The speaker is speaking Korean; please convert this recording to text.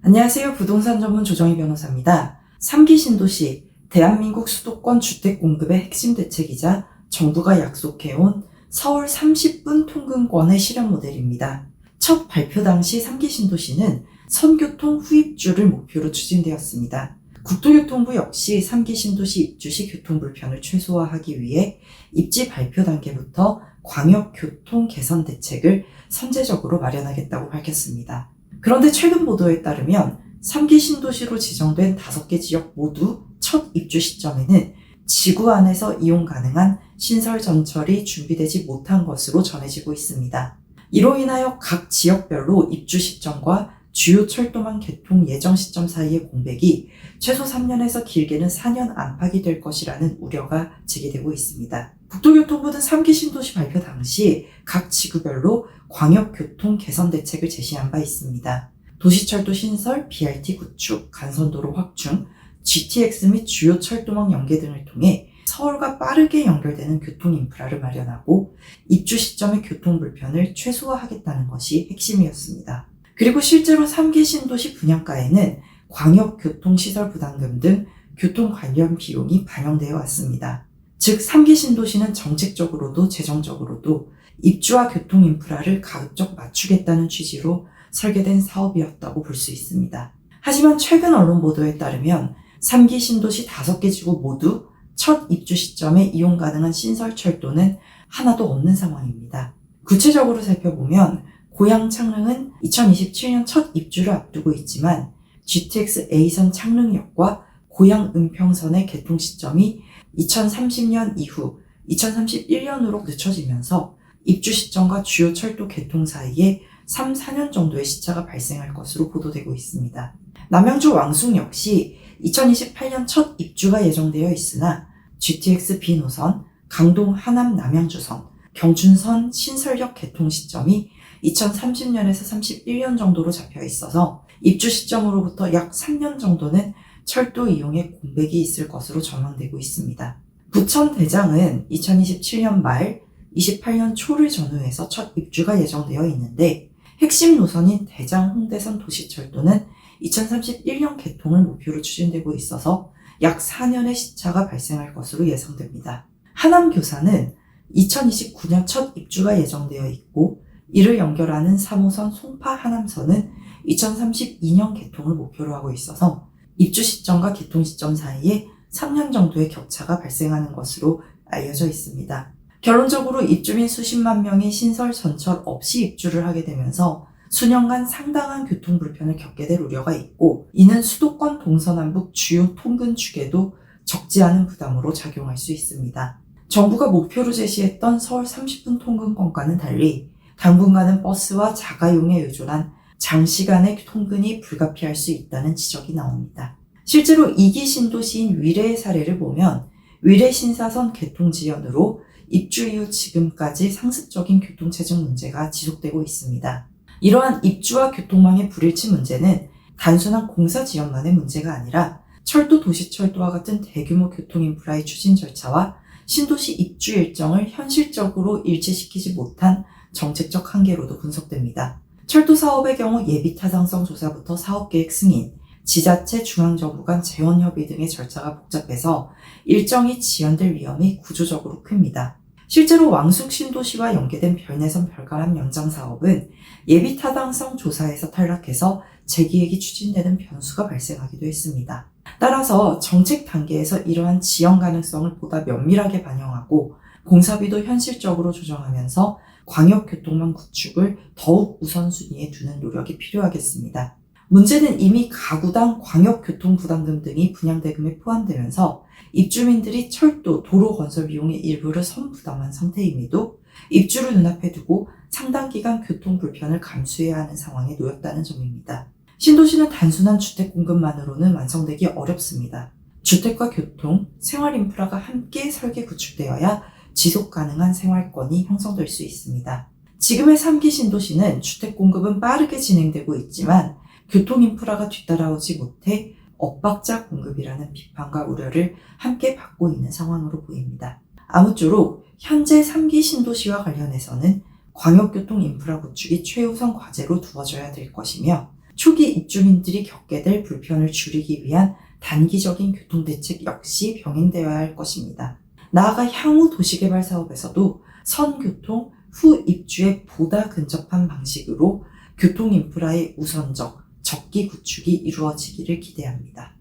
안녕하세요. 부동산 전문 조정희 변호사입니다. 3기 신도시, 대한민국 수도권 주택 공급의 핵심 대책이자 정부가 약속해온 서울 30분 통근권의 실현 모델입니다. 첫 발표 당시 3기 신도시는 선교통 후입주를 목표로 추진되었습니다. 국토교통부 역시 3기 신도시 입주 시 교통 불편을 최소화하기 위해 입지 발표 단계부터 광역교통 개선 대책을 선제적으로 마련하겠다고 밝혔습니다. 그런데 최근 보도에 따르면 3기 신도시로 지정된 5개 지역 모두 첫 입주 시점에는 지구 안에서 이용 가능한 신설 전철이 준비되지 못한 것으로 전해지고 있습니다. 이로 인하여 각 지역별로 입주 시점과 주요 철도망 개통 예정 시점 사이의 공백이 최소 3년에서 길게는 4년 안팎이 될 것이라는 우려가 제기되고 있습니다. 국토교통부는 3기 신도시 발표 당시 각 지구별로 광역교통 개선 대책을 제시한 바 있습니다. 도시철도 신설, BRT 구축, 간선도로 확충, GTX 및 주요 철도망 연계 등을 통해 서울과 빠르게 연결되는 교통 인프라를 마련하고 입주 시점의 교통 불편을 최소화하겠다는 것이 핵심이었습니다. 그리고 실제로 3기 신도시 분양가에는 광역교통시설 부담금 등 교통 관련 비용이 반영되어 왔습니다. 즉 3기 신도시는 정책적으로도 재정적으로도 입주와 교통 인프라를 가급적 맞추겠다는 취지로 설계된 사업이었다고 볼 수 있습니다. 하지만 최근 언론 보도에 따르면 3기 신도시 5개 지구 모두 첫 입주 시점에 이용 가능한 신설 철도는 하나도 없는 상황입니다. 구체적으로 살펴보면 고양 창릉은 2027년 첫 입주를 앞두고 있지만 GTX A선 창릉역과 고양 은평선의 개통 시점이 2030년 이후 2031년으로 늦춰지면서 입주 시점과 주요 철도 개통 사이에 3, 4년 정도의 시차가 발생할 것으로 보도되고 있습니다. 남양주 왕숙 역시 2028년 첫 입주가 예정되어 있으나 GTX B 노선, 강동 하남 남양주선, 경춘선 신설역 개통 시점이 2030년에서 31년 정도로 잡혀 있어서 입주 시점으로부터 약 3년 정도는 철도 이용에 공백이 있을 것으로 전망되고 있습니다. 부천 대장은 2027년 말 28년 초를 전후해서 첫 입주가 예정되어 있는데 핵심 노선인 대장 홍대선 도시철도는 2031년 개통을 목표로 추진되고 있어서 약 4년의 시차가 발생할 것으로 예상됩니다. 하남 교사는 2029년 첫 입주가 예정되어 있고 이를 연결하는 3호선 송파 하남선은 2032년 개통을 목표로 하고 있어서 입주 시점과 개통 시점 사이에 3년 정도의 격차가 발생하는 것으로 알려져 있습니다. 결론적으로 입주민 수십만 명이 신설 전철 없이 입주를 하게 되면서 수년간 상당한 교통 불편을 겪게 될 우려가 있고 이는 수도권 동서남북 주요 통근 축에도 적지 않은 부담으로 작용할 수 있습니다. 정부가 목표로 제시했던 서울 30분 통근권과는 달리 당분간은 버스와 자가용에 의존한 장시간의 통근이 불가피할 수 있다는 지적이 나옵니다. 실제로 2기 신도시인 위례의 사례를 보면 위례 신사선 개통 지연으로 입주 이후 지금까지 상습적인 교통체증 문제가 지속되고 있습니다. 이러한 입주와 교통망의 불일치 문제는 단순한 공사 지연만의 문제가 아니라 철도 도시철도와 같은 대규모 교통 인프라의 추진 절차와 신도시 입주 일정을 현실적으로 일치시키지 못한 정책적 한계로도 분석됩니다. 철도 사업의 경우 예비 타당성 조사부터 사업 계획 승인, 지자체 중앙정부 간 재원 협의 등의 절차가 복잡해서 일정이 지연될 위험이 구조적으로 큽니다. 실제로 왕숙 신도시와 연계된 별내선 별가람 연장 사업은 예비 타당성 조사에서 탈락해서 재기획이 추진되는 변수가 발생하기도 했습니다. 따라서 정책 단계에서 이러한 지연 가능성을 보다 면밀하게 반영하고 공사비도 현실적으로 조정하면서 광역교통망 구축을 더욱 우선순위에 두는 노력이 필요하겠습니다. 문제는 이미 가구당 광역교통 부담금 등이 분양대금에 포함되면서 입주민들이 철도, 도로 건설 비용의 일부를 선부담한 상태임에도 입주를 눈앞에 두고 상당 기간 교통 불편을 감수해야 하는 상황에 놓였다는 점입니다. 신도시는 단순한 주택 공급만으로는 완성되기 어렵습니다. 주택과 교통, 생활 인프라가 함께 설계 구축되어야 지속 가능한 생활권이 형성될 수 있습니다. 지금의 3기 신도시는 주택 공급은 빠르게 진행되고 있지만 교통 인프라가 뒤따라오지 못해 엇박자 공급이라는 비판과 우려를 함께 받고 있는 상황으로 보입니다. 아무쪼록 현재 3기 신도시와 관련해서는 광역교통 인프라 구축이 최우선 과제로 두어져야 될 것이며 초기 입주민들이 겪게 될 불편을 줄이기 위한 단기적인 교통대책 역시 병행되어야 할 것입니다. 나아가 향후 도시개발 사업에서도 선교통 후 입주에 보다 근접한 방식으로 교통 인프라의 우선적 적기 구축이 이루어지기를 기대합니다.